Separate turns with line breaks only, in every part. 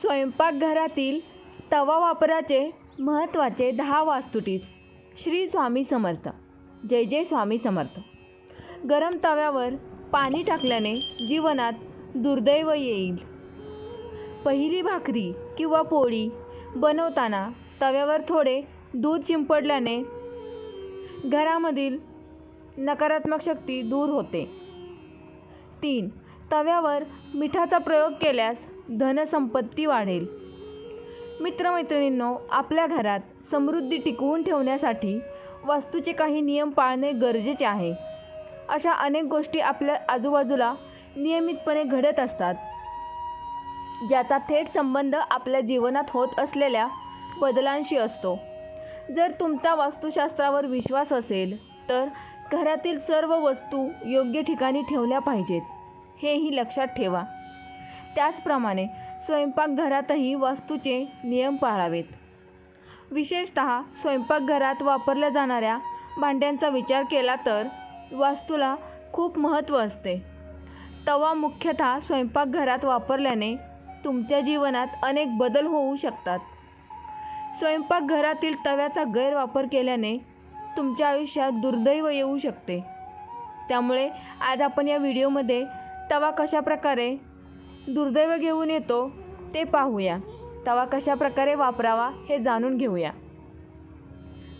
स्वयंपाकघरातील तवा वापराचे महत्त्वाचे दहा वास्तुटीप्स श्री स्वामी समर्थ. जय जय स्वामी समर्थ. गरम तव्यावर पाणी टाकल्याने जीवनात दुर्दैव येईल. पहिली भाकरी किंवा पोळी बनवताना तव्यावर थोडे दूध शिंपडल्याने घरामधील नकारात्मक शक्ती दूर होते. तीन तव्यावर मिठाचा प्रयोग केल्यास धनसंपत्ती वाढेल. मित्रमैत्रिणींनो आपल्या घरात समृद्धी टिकवून ठेवण्यासाठी वास्तूचे काही नियम पाळणे गरजेचे आहे. अशा अनेक गोष्टी आपल्या आजूबाजूला नियमितपणे घडत असतात. ज्याचा थेट संबंध आपल्या जीवनात होत असलेल्या बदलांशी असतो. जर तुमचा वास्तुशास्त्रावर विश्वास असेल तर घरातील सर्व वस्तू योग्य ठिकाणी ठेवल्या पाहिजेत. हेही लक्षात ठेवा. त्याचप्रमाणे स्वयंपाकघरातही वास्तूचे नियम पाळावेत. विशेषत स्वयंपाकघरात वापरल्या जाणाऱ्या भांड्यांचा विचार केला तर वास्तूला खूप महत्त्व असते. तवा मुख्यतः स्वयंपाकघरात वापरल्याने तुमच्या जीवनात अनेक बदल होऊ शकतात. स्वयंपाकघरातील तव्याचा गैरवापर केल्याने तुमच्या आयुष्यात दुर्दैव येऊ शकते. त्यामुळे आज आपण या व्हिडिओमध्ये तवा कशाप्रकारे दुर्दैव घेऊन येतो ते पाहूया. तवा कशा प्रकारे वापरावा हे जाणून घेऊया.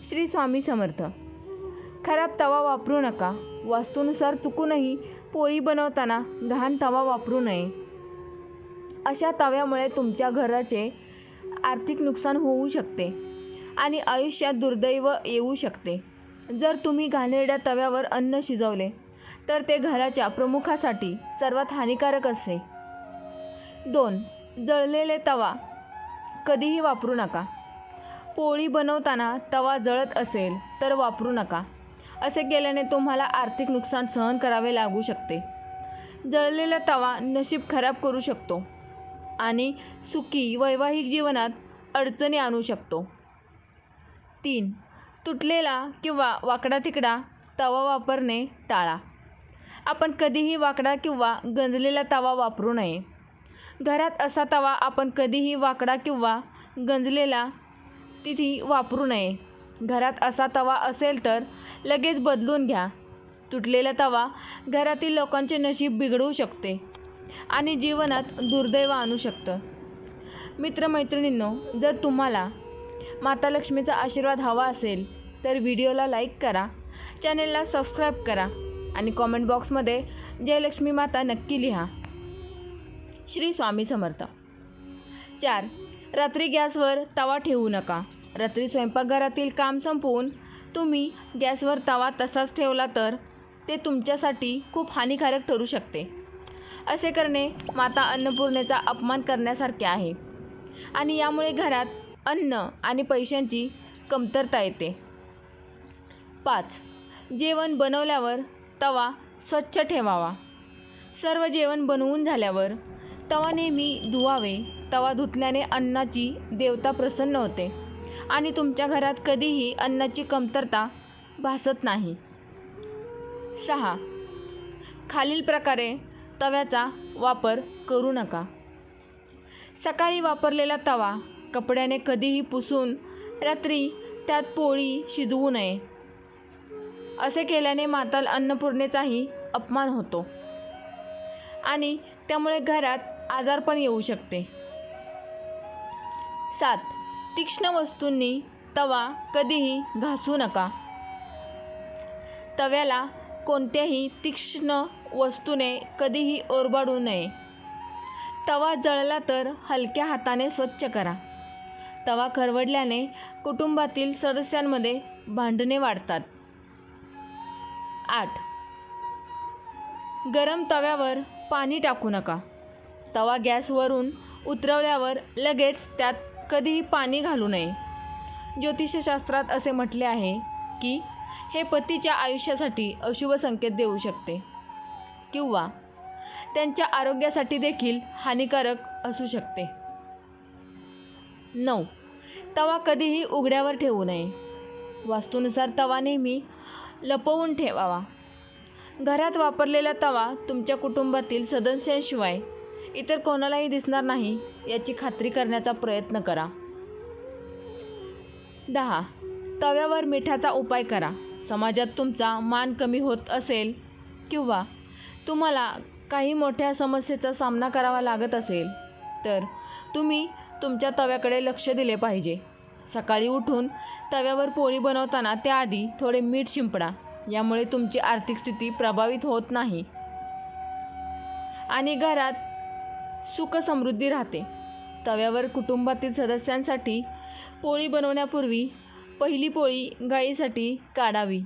श्री स्वामी समर्थ. खराब तवा वापरू नका. वास्तूनुसार चुकूनही पोळी बनवताना घाण तवा वापरू नये. अशा तव्यामुळे तुमच्या घराचे आर्थिक नुकसान होऊ शकते आणि आयुष्यात दुर्दैव येऊ शकते. जर तुम्ही घाणेरड्या तव्यावर अन्न शिजवले तर ते घराच्या प्रमुखासाठी सर्वात हानिकारक असते दोन जळलेले तवा. कधीही वापरू नका. पोळी बनवताना तवा जळत असेल तर वापरू नका. असे केल्याने तुम्हाला आर्थिक नुकसान सहन करावे लागू शकते. जळलेला तवा नशीब खराब करू शकतो आणि सुखी वैवाहिक जीवनात अडचणी आणू शकतो. तीन तुटलेला किंवा वाकडा तिकडा तवा वापरणे टाळा. आपण कधीही वाकडा किंवा गंजलेला तवा वापरू नये. घरात असा तवा आपण कधीही वाकडा किंवा गंजलेला तिथे वापरू नये. घरात असा तवा असेल तर लगेच बदलून घ्या. तुटलेला तवा घरातील लोकांचे नशीब बिघडवू शकते आणि जीवनात दुर्दैव आणू शकतं. मित्रमैत्रिणींनो जर तुम्हाला माता लक्ष्मीचा आशीर्वाद हवा असेल तर व्हिडिओला लाईक करा चॅनेलला सबस्क्राईब करा आणि कॉमेंट बॉक्समध्ये जयलक्ष्मी माता नक्की लिहा. श्री स्वामी समर्थ. चार. रात्री गॅसवर तवा ठेवू नका. रात्री स्वयंपाकघरातील काम संपवून तुम्ही गॅसवर तवा तसाच ठेवला तर ते तुमच्यासाठी खूप हानिकारक ठरू शकते. असे करणे माता अन्नपूर्णेचा अपमान करण्यासारखे आहे. आणि यामुळे घरात अन्न आणि पैशांची कमतरता येते. पाच. जेवण बनवल्यावर तवा स्वच्छ ठेवावा. सर्व जेवण बनवून झाल्यावर तवा नेहमी धुवावे तवा धुतल्याने अन्नाची देवता प्रसन्न होते. आणि तुमच्या घरात कधीही अन्नाची कमतरता भासत नाही. सहा. खालील प्रकारे तव्याचा वापर करू नका. सकाळी वापरलेला तवा कपड्याने कधीही पुसून रात्री त्यात पोळी शिजवू नये. असे केल्याने माताल अन्नपूर्णेचाही अपमान होतो. आणि त्यामुळे घरात आजार पण येऊ शकते. सात. तीक्ष्ण वस्तूंनी तवा कधीही घासू नका. तव्याला कोणत्याही तीक्ष्ण वस्तूने कधीही ओरबाडू नये. तवा जळला तर हलक्या हाताने स्वच्छ करा. तवा खरवडल्याने कुटुंबातील सदस्यांमध्ये भांडणे वाढतात. आठ. गरम तव्यावर पाणी टाकू नका. तवा गॅसवरून उतरवल्यावर लगेच त्यात कधीही पाणी घालू नये. ज्योतिषशास्त्रात असे म्हटले आहे की हे पतीच्या आयुष्यासाठी अशुभ संकेत देऊ शकते किंवा त्यांच्या आरोग्यासाठी देखील हानिकारक असू शकते. नऊ. तवा कधीही उघड्यावर ठेवू नये. वास्तूनुसार तवा नेहमी लपवून ठेवावा. घरात वापरलेला तवा तुमच्या कुटुंबातील सदस्यांशिवाय इतर कोणालाही दिसणार नाही याची खात्री करण्याचा प्रयत्न करा. दहा. तव्यावर मिठाचा उपाय करा. समाजात तुमचा मान कमी होत असेल किंवा तुम्हाला काही मोठ्या समस्येचा सामना करावा लागत असेल तर तुम्ही तुमच्या तव्याकडे लक्ष दिले पाहिजे. सकाळी उठून तव्यावर पोळी बनवताना त्याआधी थोडे मीठ शिंपडा. यामुळे तुमची आर्थिक स्थिती प्रभावित होत नाही. आणि घरात सुख समृद्धी राहते. तव्यावर कुटुंबातील सदस्यांसाठी पोळी बनवण्यापूर्वी पहिली पोळी गाईसाठी काढावी.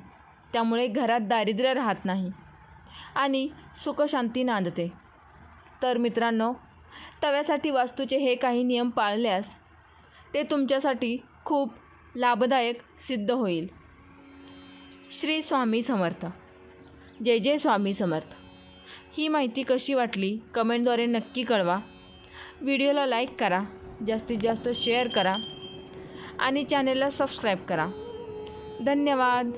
त्यामुळे घरात दारिद्र्य राहत नाही आणि सुखशांती नांदते. तर मित्रांनो तव्यासाठी वास्तूचे हे काही नियम पाळल्यास ते तुमच्यासाठी खूप लाभदायक सिद्ध होईल. श्री स्वामी समर्थ. जय जय स्वामी समर्थ. ही माहिती कशी वाटली कमेंटद्वारे नक्की कळवा. व्हिडिओला लाईक करा जास्तीत जास्त शेअर करा आणि चॅनेलला सबस्क्राईब करा. धन्यवाद.